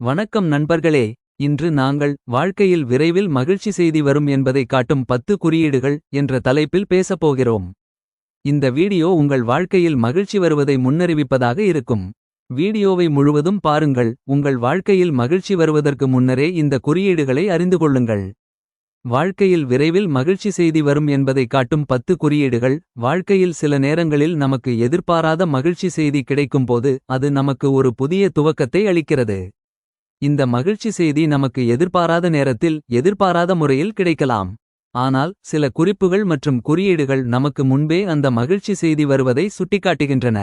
வணக்கம் நண்பர்களே இன்று நாங்கள் வாழ்க்கையில் விரைவில் மகிழ்ச்சி செய்தி வரும் என்பதை காட்டும் பத்து குறியீடுகள் என்ற தலைப்பில் பேசப்போகிறோம் இந்த வீடியோ உங்கள் வாழ்க்கையில் மகிழ்ச்சி வருவதை முன்னறிவிப்பதாக இருக்கும். வீடியோவை முழுவதும் பாருங்கள் உங்கள் வாழ்க்கையில் மகிழ்ச்சி வருவதற்கு முன்னரே இந்த குறியீடுகளை அறிந்து கொள்ளுங்கள். வாழ்க்கையில் விரைவில் மகிழ்ச்சி செய்தி வரும் என்பதை காட்டும் பத்து குறியீடுகள் வாழ்க்கையில் சில நேரங்களில் நமக்கு எதிர்பாராத மகிழ்ச்சி செய்தி கிடைக்கும்போது அது நமக்கு ஒரு புதிய துவக்கத்தை அளிக்கிறது. இந்த மகிழ்ச்சி செய்தி நமக்கு எதிர்பாராத நேரத்தில் எதிர்பாராத முறையில் கிடைக்கலாம். ஆனால் சில குறிப்புகள் மற்றும் குறியீடுகள் நமக்கு முன்பே அந்த மகிழ்ச்சி செய்தி வருவதை சுட்டிக்காட்டுகின்றன.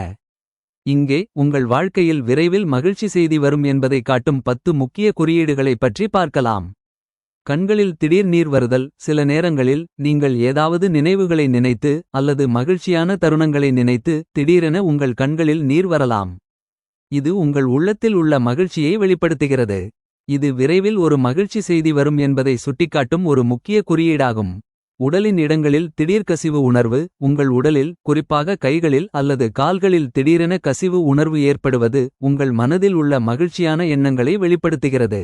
இங்கே உங்கள் வாழ்க்கையில் விரைவில் மகிழ்ச்சி செய்தி வரும் என்பதை காட்டும் பத்து முக்கிய குறியீடுகளைப் பற்றி பார்க்கலாம். கண்களில் திடீர் நீர் வருதல் சில நேரங்களில் நீங்கள் ஏதாவது நினைவுகளை நினைத்து அல்லது மகிழ்ச்சியான தருணங்களை நினைத்து திடீரென உங்கள் கண்களில் நீர் வரலாம். இது உங்கள் உள்ளத்தில் உள்ள மகிழ்ச்சியை வெளிப்படுத்துகிறது. இது விரைவில் ஒரு மகிழ்ச்சி செய்தி வரும் என்பதை சுட்டிக்காட்டும் ஒரு முக்கிய குறியீடாகும். உடலின் இடங்களில் திடீர் கசிவு உணர்வு உங்கள் உடலில் குறிப்பாக கைகளில் அல்லது கால்களில் திடீரென கசிவு உணர்வு ஏற்படுவது உங்கள் மனதில் உள்ள மகிழ்ச்சியான எண்ணங்களை வெளிப்படுத்துகிறது.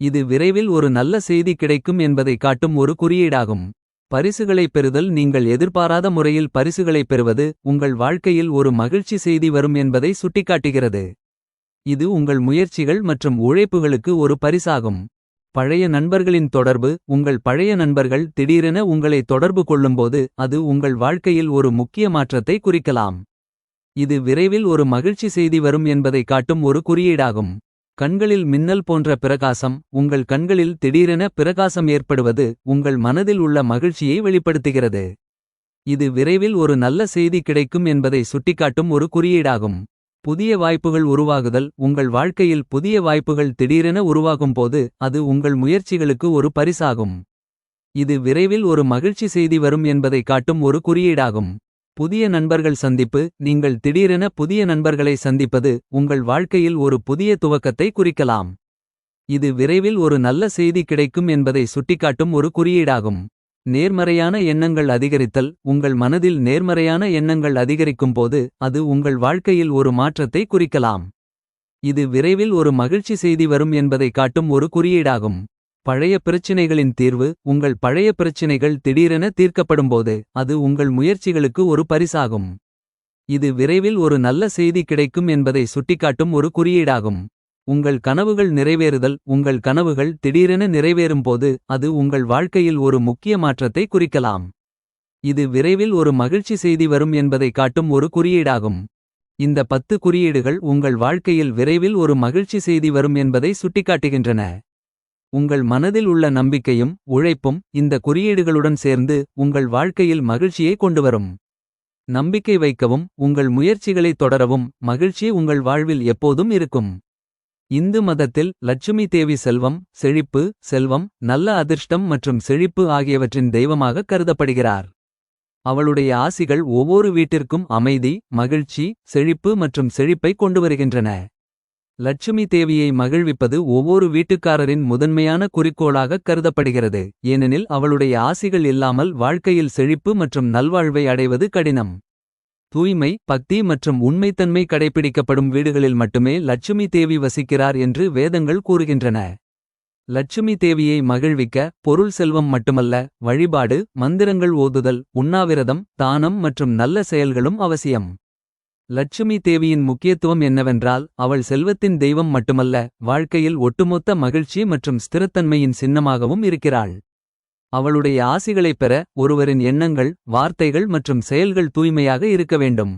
இது விரைவில் ஒரு நல்ல செய்தி கிடைக்கும் என்பதை காட்டும் ஒரு குறியீடாகும். பரிசுகளைப் பெறுதல் நீங்கள் எதிர்பாராத முறையில் பரிசுகளைப் பெறுவது உங்கள் வாழ்க்கையில் ஒரு மகிழ்ச்சி செய்தி வரும் என்பதை சுட்டிக்காட்டுகிறது. இது உங்கள் முயற்சிகள் மற்றும் உழைப்புகளுக்கு ஒரு பரிசாகும். பழைய நண்பர்களின் தொடர்பு உங்கள் பழைய நண்பர்கள் திடீரென உங்களை தொடர்பு கொள்ளும்போது அது உங்கள் வாழ்க்கையில் ஒரு முக்கிய மாற்றத்தை குறிக்கலாம். இது விரைவில் ஒரு மகிழ்ச்சி செய்தி வரும் என்பதை காட்டும் ஒரு குறியீடாகும். கண்களில் மின்னல் போன்ற பிரகாசம் உங்கள் கண்களில் திடீரென பிரகாசம் ஏற்படுவது உங்கள் மனதில் உள்ள மகிழ்ச்சியை வெளிப்படுத்துகிறது. இது விரைவில் ஒரு நல்ல செய்தி கிடைக்கும் என்பதை சுட்டிக்காட்டும் ஒரு குறியீடாகும். புதிய வாய்ப்புகள் உருவாகுதல் உங்கள் வாழ்க்கையில் புதிய வாய்ப்புகள் திடீரென உருவாகும்போது அது உங்கள் முயற்சிகளுக்கு ஒரு பரிசாகும். இது விரைவில் ஒரு மகிழ்ச்சி செய்தி வரும் என்பதை காட்டும் ஒரு குறியீடாகும். புதிய நண்பர்கள் சந்திப்பு. நீங்கள் திடீரென புதிய நண்பர்களை சந்திப்பது உங்கள் வாழ்க்கையில் ஒரு புதிய துவக்கத்தை குறிக்கலாம். இது விரைவில் ஒரு நல்ல செய்தி கிடைக்கும் என்பதை சுட்டிக்காட்டும் ஒரு குறியீடாகும். நேர்மறையான எண்ணங்கள் அதிகரித்தல். உங்கள் மனதில் நேர்மறையான எண்ணங்கள் அதிகரிக்கும் போது அது உங்கள் வாழ்க்கையில் ஒரு மாற்றத்தை குறிக்கலாம். இது விரைவில் ஒரு மகிழ்ச்சி செய்தி வரும் என்பதை காட்டும் ஒரு குறியீடாகும். பழைய பிரச்சினைகளின் தீர்வு உங்கள் பழைய பிரச்சினைகள் திடீரென தீர்க்கப்படும்போது அது உங்கள் முயற்சிகளுக்கு ஒரு பரிசாகும். இது விரைவில் ஒரு நல்ல செய்தி கிடைக்கும் என்பதை சுட்டிக்காட்டும் ஒரு குறியீடாகும். உங்கள் கனவுகள் நிறைவேறுதல் உங்கள் கனவுகள் திடீரென நிறைவேறும்போது அது உங்கள் வாழ்க்கையில் ஒரு முக்கிய மாற்றத்தை குறிக்கலாம். இது விரைவில் ஒரு மகிழ்ச்சி செய்தி வரும் என்பதை காட்டும் ஒரு குறியீடாகும். இந்த பத்து குறியீடுகள் உங்கள் வாழ்க்கையில் விரைவில் ஒரு மகிழ்ச்சி செய்தி வரும் என்பதை சுட்டிக்காட்டுகின்றன. உங்கள் மனதில் உள்ள நம்பிக்கையும் உழைப்பும் இந்த குறியீடுகளுடன் சேர்ந்து உங்கள் வாழ்க்கையில் மகிழ்ச்சியை கொண்டுவரும். நம்பிக்கை வைக்கவும் உங்கள் முயற்சிகளை தொடரவும் மகிழ்ச்சி உங்கள் வாழ்வில் எப்போதும் இருக்கும். இந்து மதத்தில் லட்சுமி தேவி செல்வம் செழிப்பு செல்வம் நல்ல அதிர்ஷ்டம் மற்றும் செழிப்பு ஆகியவற்றின் தெய்வமாக கருதப்படுகிறார். அவளுடைய ஆசிகள் ஒவ்வொரு வீட்டிற்கும் அமைதி மகிழ்ச்சி செழிப்பு மற்றும் செழிப்பை கொண்டு வருகின்றன. லட்சுமி தேவியை மகிழ்விப்பது ஒவ்வொரு வீட்டுக்காரரின் முதன்மையான குறிக்கோளாக கருதப்படுகிறது. ஏனெனில் அவளுடைய ஆசிகள் இல்லாமல் வாழ்க்கையில் செழிப்பு மற்றும் நல்வாழ்வை அடைவது கடினம். தூய்மை பக்தி மற்றும் உண்மைத்தன்மை கடைபிடிக்கப்படும் வீடுகளில் மட்டுமே லட்சுமி தேவி வசிக்கிறார் என்று வேதங்கள் கூறுகின்றன. லட்சுமி தேவியை மகிழ்விக்க பொருள் செல்வம் மட்டுமல்ல வழிபாடு மந்திரங்கள் ஓதுதல் உண்ணாவிரதம் தானம் மற்றும் நல்ல செயல்களும் அவசியம். லட்சுமி தேவியின் முக்கியத்துவம் என்னவென்றால் அவள் செல்வத்தின் தெய்வம் மட்டுமல்ல வாழ்க்கையில் ஒட்டுமொத்த மகிழ்ச்சி மற்றும் ஸ்திரத்தன்மையின் சின்னமாகவும் இருக்கிறாள். அவளுடைய ஆசிகளைப் பெற ஒருவரின் எண்ணங்கள் வார்த்தைகள் மற்றும் செயல்கள் தூய்மையாக இருக்க வேண்டும்.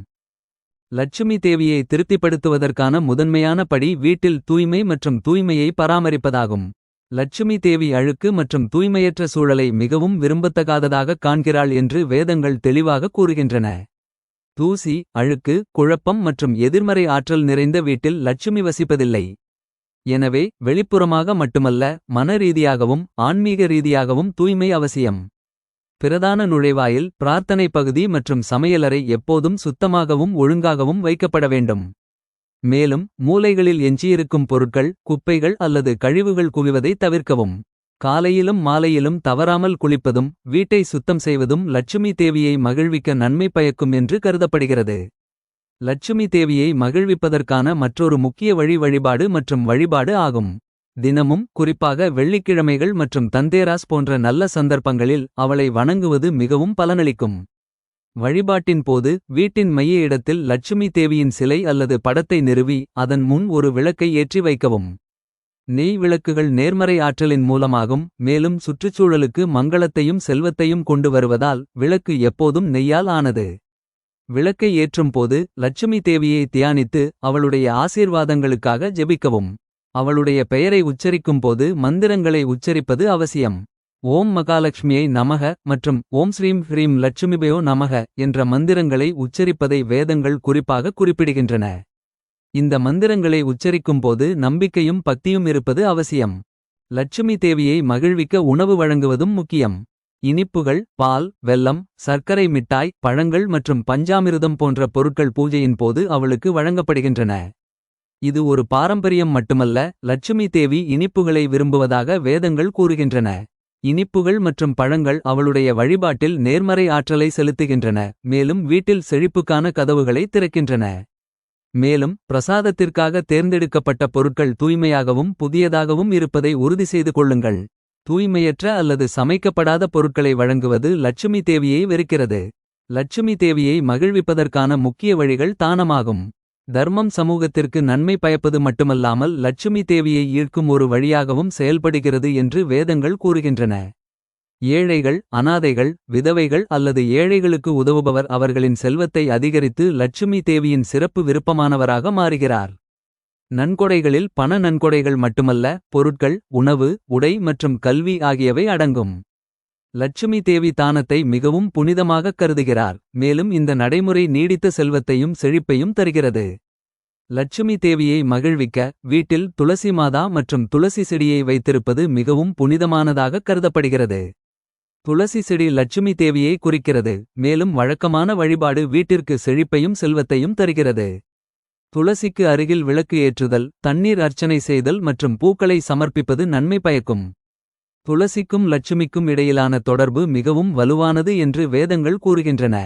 லட்சுமி தேவியை திருப்திப்படுத்துவதற்கான முதன்மையான படி வீட்டில் தூய்மை மற்றும் தூய்மையை பராமரிப்பதாகும். லட்சுமி தேவி அழுக்கு மற்றும் தூய்மையற்ற சூழலை மிகவும் விரும்பத்தகாததாகக் காண்கிறாள் என்று வேதங்கள் தெளிவாக கூறுகின்றன. தூசி அழுக்கு குழப்பம் மற்றும் எதிர்மறை ஆற்றல் நிறைந்த வீட்டில் லட்சுமி வசிப்பதில்லை. எனவே வெளிப்புறமாக மட்டுமல்ல மனரீதியாகவும் ஆன்மீக ரீதியாகவும் தூய்மை அவசியம். பிரதான நுழைவாயில் பிரார்த்தனை பகுதி மற்றும் சமையலறை எப்போதும் சுத்தமாகவும் ஒழுங்காகவும் வைக்கப்பட வேண்டும். மேலும் மூலைகளில் எஞ்சியிருக்கும் பொருட்கள் குப்பைகள் அல்லது கழிவுகள் குவிவதை தவிர்க்கவும். காலையிலும் மாலையிலும் தவறாமல் குளிப்பதும் வீட்டை சுத்தம் செய்வதும் லட்சுமி தேவியை மகிழ்விக்க நன்மை பயக்கும் என்று கருதப்படுகிறது லட்சுமி தேவியை மகிழ்விப்பதற்கான மற்றொரு முக்கிய வழி வழிபாடு மற்றும் வழிபாடு ஆகும். தினமும் குறிப்பாக வெள்ளிக்கிழமைகள் மற்றும் தந்தேராஸ் போன்ற நல்ல சந்தர்ப்பங்களில் அவளை வணங்குவது மிகவும் பலனளிக்கும். வழிபாட்டின் போது வீட்டின் மைய இடத்தில் லட்சுமி தேவியின் சிலை அல்லது படத்தை நிறுவி அதன் முன் ஒரு விளக்கை ஏற்றி வைக்கவும். நெய் விளக்குகள் நேர்மறை ஆற்றலின் மூலமாகும் மேலும் சுற்றுச்சூழலுக்கு மங்களத்தையும் செல்வத்தையும் கொண்டு வருவதால் விளக்கு எப்போதும் நெய்யால் ஆனது. விளக்கை ஏற்றும் போது லட்சுமி தேவியை தியானித்து அவளுடைய ஆசீர்வாதங்களுக்காக ஜெபிக்கவும். அவளுடைய பெயரை உச்சரிக்கும் போது மந்திரங்களை உச்சரிப்பது அவசியம். ஓம் மகாலட்சுமியை நமக மற்றும் ஓம் ஸ்ரீம் ஹ்ரீம் லட்சுமிபயோ நமக என்ற மந்திரங்களை உச்சரிப்பதை வேதங்கள் குறிப்பாக குறிப்பிடுகின்றன. இந்த மந்திரங்களை உச்சரிக்கும் போது நம்பிக்கையும் பக்தியும் இருப்பது அவசியம். லட்சுமி தேவியை மகிழ்விக்க உணவு வழங்குவதும் முக்கியம். இனிப்புகள் பால் வெல்லம் சர்க்கரை மிட்டாய் பழங்கள் மற்றும் பஞ்சாமிர்தம் போன்ற பொருட்கள் பூஜையின் போது அவளுக்கு வழங்கப்படுகின்றன. இது ஒரு பாரம்பரியம் மட்டுமல்ல லட்சுமி தேவி இனிப்புகளை விரும்புவதாக வேதங்கள் கூறுகின்றன. இனிப்புகள் மற்றும் பழங்கள் அவளுடைய வழிபாட்டில் நேர்மறை ஆற்றலை செலுத்துகின்றன. மேலும் வீட்டில் செழிப்புக்கான கதவுகளை திறக்கின்றன. மேலும் பிரசாதத்திற்காக தேர்ந்தெடுக்கப்பட்ட பொருட்கள் தூய்மையாகவும் புதியதாகவும் இருப்பதை உறுதி செய்து கொள்ளுங்கள். தூய்மையற்ற அல்லது சமைக்கப்படாத பொருட்களை வழங்குவது லட்சுமி தேவியை வெறுக்கிறது. லட்சுமி தேவியை மகிழ்விப்பதற்கான முக்கிய வழிகள் தானமாகும். தர்மம் சமூகத்திற்கு நன்மை பயப்பது மட்டுமல்லாமல் லட்சுமி தேவியை ஈர்க்கும் ஒரு வழியாகவும் செயல்படுகிறது என்று வேதங்கள் கூறுகின்றன. ஏழைகள் அனாதைகள் விதவைகள் அல்லது ஏழைகளுக்கு உதவுபவர் அவர்களின் செல்வத்தை அதிகரித்து லட்சுமி தேவியின் சிறப்பு விருப்பமானவராக மாறுகிறார். நன்கொடைகளில் பண நன்கொடைகள் மட்டுமல்ல பொருட்கள் உணவு உடை மற்றும் கல்வி ஆகியவை அடங்கும். லட்சுமி தேவி தானத்தை மிகவும் புனிதமாகக் கருதுகிறார் மேலும் இந்த நடைமுறை நீடித்த செல்வத்தையும் செழிப்பையும் தருகிறது. லட்சுமி தேவியை மகிழ்விக்க வீட்டில் துளசி மாதா மற்றும் துளசி செடியை வைத்திருப்பது மிகவும் புனிதமானதாகக் கருதப்படுகிறது. துளசி செடி லட்சுமி தேவியை குறிக்கிறது மேலும் வழக்கமான வழிபாடு வீட்டிற்கு செழிப்பையும் செல்வத்தையும் தருகிறது. துளசிக்கு அருகில் விளக்கு ஏற்றுதல் தண்ணீர் அர்ச்சனை செய்தல் மற்றும் பூக்களை சமர்ப்பிப்பது நன்மை பயக்கும். துளசிக்கும் லட்சுமிக்கும் இடையிலான தொடர்பு மிகவும் வலுவானது என்று வேதங்கள் கூறுகின்றன.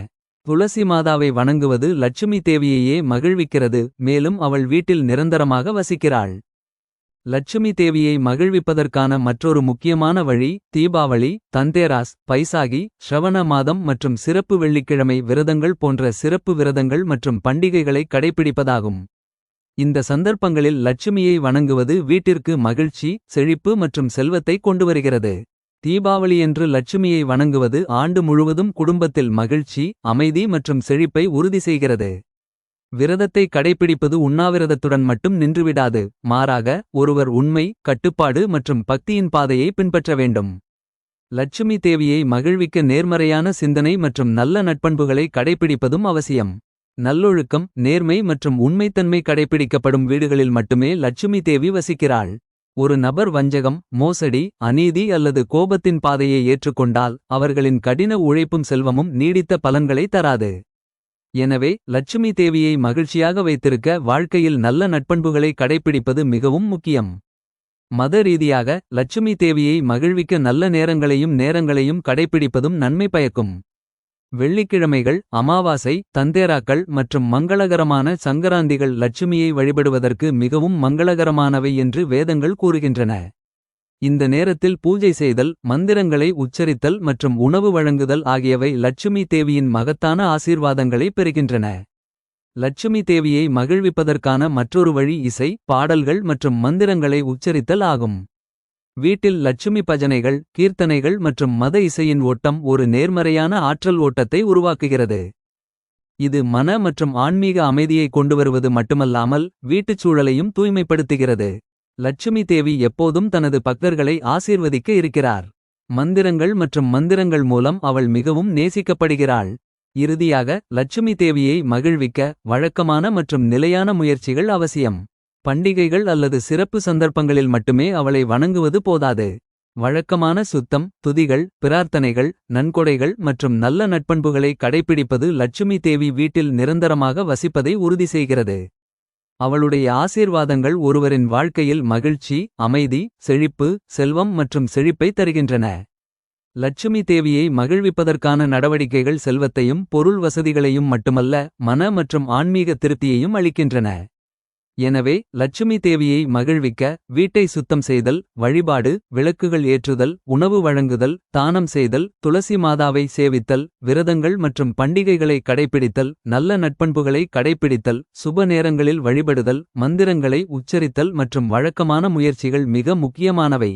துளசி மாதாவை வணங்குவது லட்சுமி தேவியையே மகிழ்விக்கிறது மேலும் அவள் வீட்டில் நிரந்தரமாக வசிக்கிறாள். லட்சுமி தேவியை மகிழ்விப்பதற்கான மற்றொரு முக்கியமான வழி தீபாவளி தந்தேராஸ் பைசாகி ஸ்ரவண மாதம் மற்றும் சிறப்பு வெள்ளிக்கிழமை விரதங்கள் போன்ற சிறப்பு விரதங்கள் மற்றும் பண்டிகைகளை கடைப்பிடிப்பதாகும். இந்த சந்தர்ப்பங்களில் லட்சுமியை வணங்குவது வீட்டிற்கு மகிழ்ச்சி செழிப்பு மற்றும் செல்வத்தை கொண்டுவருகிறது. தீபாவளியன்று லட்சுமியை வணங்குவது ஆண்டு முழுவதும் குடும்பத்தில் மகிழ்ச்சி அமைதி மற்றும் செழிப்பை உறுதி செய்கிறது. விரதத்தை கடைப்பிடிப்பது உண்ணாவிரதத்துடன் மட்டும் நின்றுவிடாது மாறாக ஒருவர் உண்மை கட்டுப்பாடு மற்றும் பக்தியின் பாதையை பின்பற்ற வேண்டும். லட்சுமி தேவியை மகிழ்விக்க நேர்மறையான சிந்தனை மற்றும் நல்ல நட்பண்புகளை கடைப்பிடிப்பதும் அவசியம். நல்லொழுக்கம் நேர்மை மற்றும் உண்மைத்தன்மை கடைப்பிடிக்கப்படும் வீடுகளில் மட்டுமே லட்சுமி தேவி வசிக்கிறாள். ஒரு நபர் வஞ்சகம் மோசடி அநீதி அல்லது கோபத்தின் பாதையை ஏற்றுக்கொண்டால் அவர்களின் கடின உழைப்பும் செல்வமும் நீடித்த பலன்களை தராது. எனவே லட்சுமி தேவியை மகிழ்ச்சியாக வைத்திருக்க வாழ்க்கையில் நல்ல நட்பண்புகளை கடைப்பிடிப்பது மிகவும் முக்கியம். மத ரீதியாக லட்சுமி தேவியை மகிழ்விக்க நல்ல நேரங்களையும் நேரங்களையும் கடைப்பிடிப்பதும் நன்மை பயக்கும். வெள்ளிக்கிழமைகள் அமாவாசை தந்தேராக்கள் மற்றும் மங்களகரமான சங்கராந்திகள் லட்சுமியை வழிபடுவதற்கு மிகவும் மங்களகரமானவை என்று வேதங்கள் கூறுகின்றன. இந்த நேரத்தில் பூஜை செய்தல் மந்திரங்களை உச்சரித்தல் மற்றும் உணவு வழங்குதல் ஆகியவை லட்சுமி தேவியின் மகத்தான ஆசீர்வாதங்களை பெறுகின்றன. லட்சுமி தேவியை மகிழ்விப்பதற்கான மற்றொரு வழி இசை பாடல்கள் மற்றும் மந்திரங்களை உச்சரித்தல் ஆகும். வீட்டில் லட்சுமி பஜனைகள் கீர்த்தனைகள் மற்றும் மத இசையின் ஓட்டம் ஒரு நேர்மறையான ஆற்றல் ஓட்டத்தை உருவாக்குகிறது. இது மன மற்றும் ஆன்மீக அமைதியை கொண்டுவருவது மட்டுமல்லாமல் வீட்டுச் சூழலையும் தூய்மைப்படுத்துகிறது. லட்சுமி தேவி எப்போதும் தனது பக்தர்களை ஆசீர்வதிக்க இருக்கிறார். மந்திரங்கள் மற்றும் மந்திரங்கள் மூலம் அவள் மிகவும் நேசிக்கப்படுகிறாள். இறுதியாக லட்சுமி தேவியை மகிழ்விக்க வழக்கமான மற்றும் நிலையான முயற்சிகள் அவசியம். பண்டிகைகள் அல்லது சிறப்பு சந்தர்ப்பங்களில் மட்டுமே அவளை வணங்குவது போதாது. வழக்கமான சுத்தம் துதிகள் பிரார்த்தனைகள் நன்கொடைகள் மற்றும் நல்ல நட்பண்புகளை கடைப்பிடிப்பது லட்சுமி தேவி வீட்டில் நிரந்தரமாக வசிப்பதை உறுதி செய்கிறது. அவளுடைய ஆசீர்வாதங்கள் ஒருவரின் வாழ்க்கையில் மகிழ்ச்சி அமைதி செழிப்பு செல்வம் மற்றும் செழிப்பை தருகின்றன. லட்சுமி தேவியை மகிழ்விப்பதற்கான நடவடிக்கைகள் செல்வத்தையும் பொருள் வசதிகளையும் மட்டுமல்ல மன மற்றும் ஆன்மீக திருப்தியையும் அளிக்கின்றன எனவே லட்சுமி தேவியை மகிழ்விக்க வீட்டை சுத்தம் செய்தல் வழிபாடு விளக்குகள் ஏற்றுதல் உணவு வழங்குதல் தானம் செய்தல் துளசி மாதாவை சேவித்தல் விரதங்கள் மற்றும் பண்டிகைகளை கடைப்பிடித்தல் நல்ல நட்பண்புகளை கடைப்பிடித்தல் சுப நேரங்களில் வழிபடுதல் மந்திரங்களை உச்சரித்தல் மற்றும் வழக்கமான முயற்சிகள் மிக முக்கியமானவை.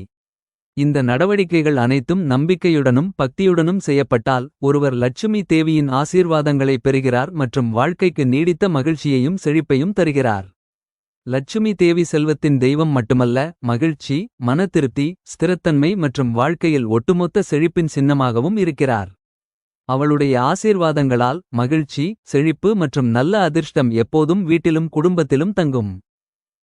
இந்த நடவடிக்கைகள் அனைத்தும் நம்பிக்கையுடனும் பக்தியுடனும் செய்யப்பட்டால் ஒருவர் லட்சுமி தேவியின் ஆசீர்வாதங்களை பெறுகிறார் மற்றும் வாழ்க்கைக்கு நீடித்த மகிழ்ச்சியையும் செழிப்பையும் தருகிறார். லட்சுமி தேவி செல்வத்தின் தெய்வம் மட்டுமல்ல மகிழ்ச்சி மன திருப்தி ஸ்திரத்தன்மை மற்றும் வாழ்க்கையில் ஒட்டுமொத்த செழிப்பின் சின்னமாகவும் இருக்கிறார். அவளுடைய ஆசீர்வாதங்களால் மகிழ்ச்சி செழிப்பு மற்றும் நல்ல அதிர்ஷ்டம் எப்போதும் வீட்டிலும் குடும்பத்திலும் தங்கும்.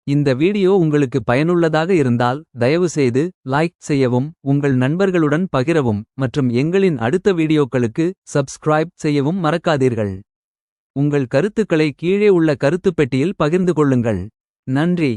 இந்த வீடியோ உங்களுக்கு பயனுள்ளதாக இருந்தால் தயவுசெய்து லைக் செய்யவும் உங்கள் நண்பர்களுடன் பகிரவும் மற்றும் எங்களின் அடுத்த வீடியோக்களுக்கு சப்ஸ்கிரைப் செய்யவும் மறக்காதீர்கள். உங்கள் கருத்துக்களை கீழே உள்ள கருத்துப் பெட்டியில் பகிர்ந்து கொள்ளுங்கள். நன்றி.